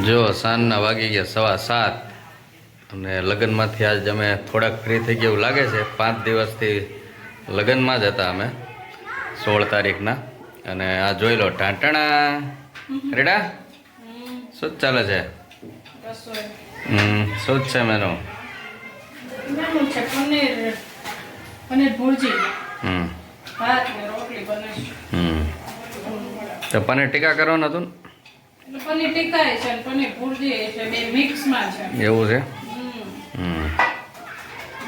જો સાંજના વાગી ગયા સવા સાત અને લગ્નમાંથી આજ અમે થોડાક ફ્રી થઈ ગયા એવું લાગે છે. પાંચ દિવસથી લગ્નમાં જ હતા અમે સોળ તારીખના. અને આ જોઈ લો ટાંટણા. રેડા? શું ચાલે છે? હમ શું જ છે મેનું હમ. ને તો પનીર ટીકા કરવાનું હતું એટલે પનીર ટીકાય છે પનીર ભુરજી છે બે મિક્સમાં છે. એવું છે? હમ. હમ.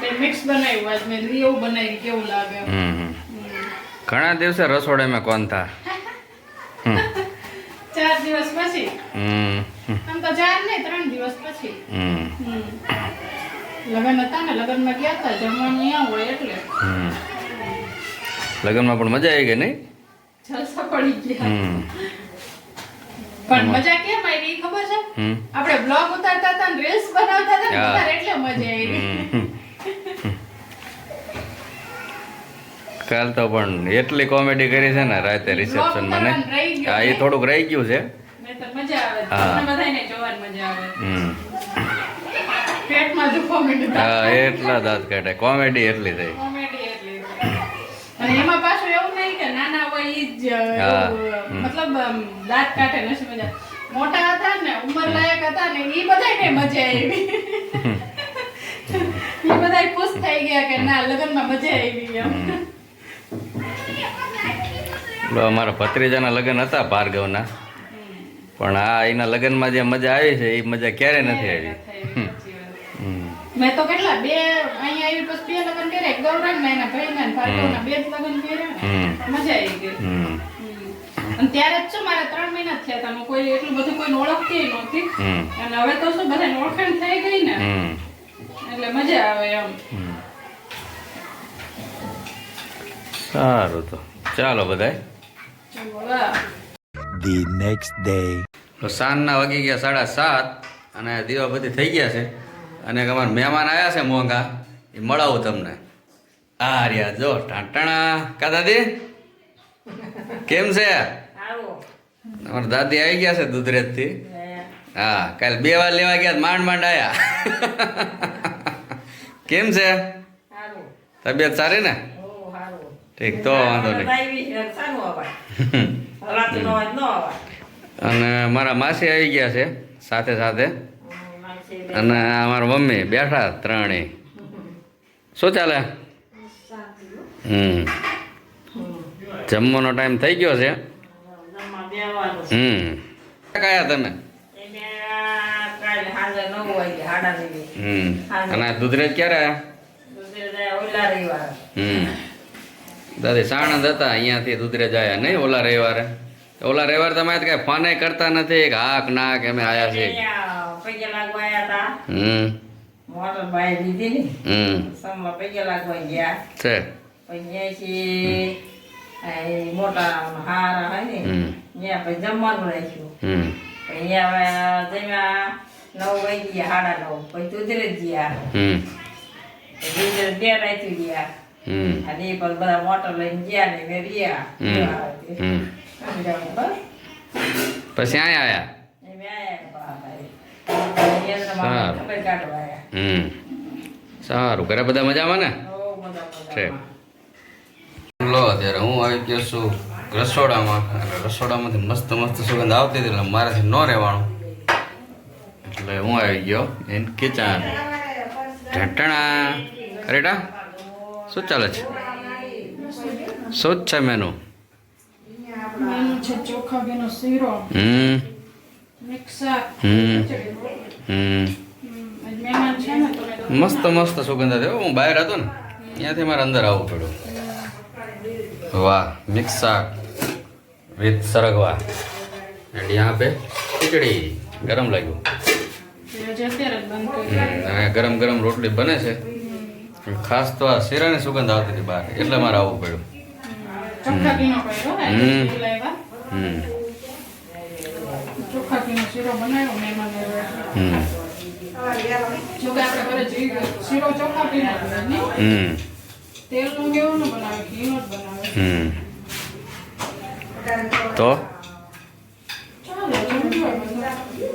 બે મિક્સ બનાવ્યું આજ મેં એવું બનાવી કેવું લાગે. હમ હમ. હમ. ઘણા દિવસે રસોડામાં કોણ થા? હમ. ચાર દિવસ પછી? હમ. હમ આમ તો ચાર નહીં ત્રણ દિવસ પછી. હમ. લગ્ન હતા ને લગ્નમાં ગયા હતા જમવાનું અહીંયા હોય એટલે. હમ. લગ્નમાં પણ મજા આવી ગઈ નહીં? જલસા પડી ગયા. હમ. પણ મજા કેમ આવી ખબર છે? આપણે બ્લોગ ઉતારતા હતા ને રીલ્સ બનાવતા હતા ને એટલે મજા આવી. કાલ તો પણ એટલી કોમેડી કરી છે ને રાતે રિસેપ્શનમાં ને. ઉતારવાનું રહી ગયું હા એ થોડુંક રહી ગયું છે. હા. એટલા દાંત કાઢે. કોમેડી એટલી થઈ. એમાં પાછું એવું નહીં કે નાના હોય જ. મતલબ દાંત કાઢે નથી મજા મોટા હતા ને ઉંમર લાયક હતા ને ઈ બધાયને મજા આવી. એ બધાય ખુશ થઈ ગયા કે ના લગ્નમાં મજા આવી એમ. અમારા ભત્રીજાના લગ્ન હતા ભાર્ગવના. પણ આ એના લગ્નમાં જે મજા આવી છે એ મજા ક્યારે નથી આવી. મેં તો કેટલા બે અહીંયા આવી પછી બે લગ્ન કર્યા. ગૌરાંગ ના એના ભાઈના ને બે જ લગ્ન કર્યા મજા આવી ગઈ. અને ત્યારે જ શું મારા ત્રણ મહિના થયા હતા. કોઈ એટલું બધું કોઈ ઓળખતી નહોતી. અને હવે તો શું બધા ઓળખાણ થઈ ગઈ ને. એટલે મજા આવે એમ. સારું તો. ચાલો બધા the next day. તો સાંજના વાગી ગયા સાડા સાત અને દીવા બધી થઈ ગયા છે. અને અમારા મહેમાન આવ્યા છે મોંઘા. એ મળાવું તમને. આ રહ્યા જો ટાંટણા. કા દાદી? કેમ છે? અમારા દાદી આવી ગયા છે દુધરેજથી. હા. કાલે બે વાર લેવા ગયા માંડ માંડ આયા. કેમ છે? તબિયત સારી ને? ઠીક તો વાંધો નહીં. અને મારા માસી આવી ગયા છે સાથે સાથે. અને અમારા મમ્મી બેઠા ત્રણેય શું ચાલે? હમ. જમવાનો ટાઈમ થઈ ગયો છે. હમ. કયા તમે હમ. અને આ દુધરેજ ક્યારે આવ્યા હમ. દાદી સાણંદ હતા અહીંયાથી દુધરેજ આવ્યા નહીં ઓલા રવિવારે? તો ઓલા રવિવારે તમે કઈ ફોને કરતા નથી. કે હા કે ના કે અમે આવ્યા છીએ હમ. હમ. છે. મોટા હારા હોય ને હમ ત્યાં પછી જમવાનું રાખ્યું. હમ. પછી હવે જમ્યા નવ વાગી ગયા સાડા નવ. પછી દૂધરે જ ગયા. હમ. બે રાખ્યું ગયા. હમ. અને એ બધા મોટર લઈને ગયા ને મેં રહ્યા. પછી અહીંયા આવ્યા આયા સારું. આયા. સારું. ઘરે બધા મજામાં ને? છે લો અત્યારે હું આવી ગયો છું. રસોડામાં અને રસોડામાંથી મસ્ત મસ્ત સુગંધ આવતી હતી એટલે મારાથી ન રહેવાનું. એટલે હું આવી ગયો એન કિચન ઢટણા રેટા શું ચાલે છે? શું જ છે મેનુ હમ. હમ. હમ. મસ્ત મસ્ત સુગંધ હતી હું બહાર હતો ને ત્યાંથી મારે અંદર આવવું પડ્યું. વાહ મિક્સ શાક વિથ સરગવા. એન્ડ યહાં પે ખીચડી ગરમ લાગ્યું. ગરમ ગરમ રોટલી બને છે. ખાસ તો આ શીરાની સુગંધ આવતી હતી બહાર એટલે મારે આવવું પડ્યું. ઘીનો કર્યો હમ. કેવું બનાવે બનાવે. હમ. તો?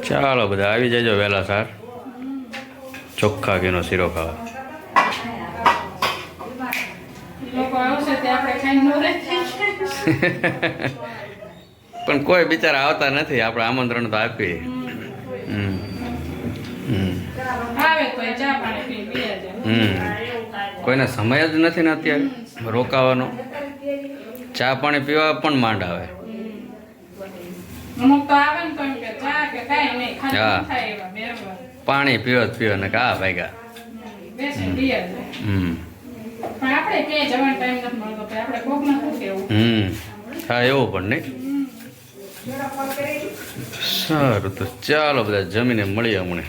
ચાલો બધું, આવી જજો વહેલા સાર. ચોખ્ખા ઘીનો શીરો ખાવા. પણ કોઈ બિચારા આવતા નથી, આપણે આમંત્રણ તો આપીએ. કોઈને સમય જ નથી ને અત્યારે રોકાવાનો. ચા પાણી પીવા પણ માંડ આવે. અમુક. પાણી પીવો જ પીવો ને કા ભાઈ બેસીને પીએ હમ. હમ. હા, એવું પણ નહીં? સારું તો ચાલો, બધા જમીને મળીએ હમણાં.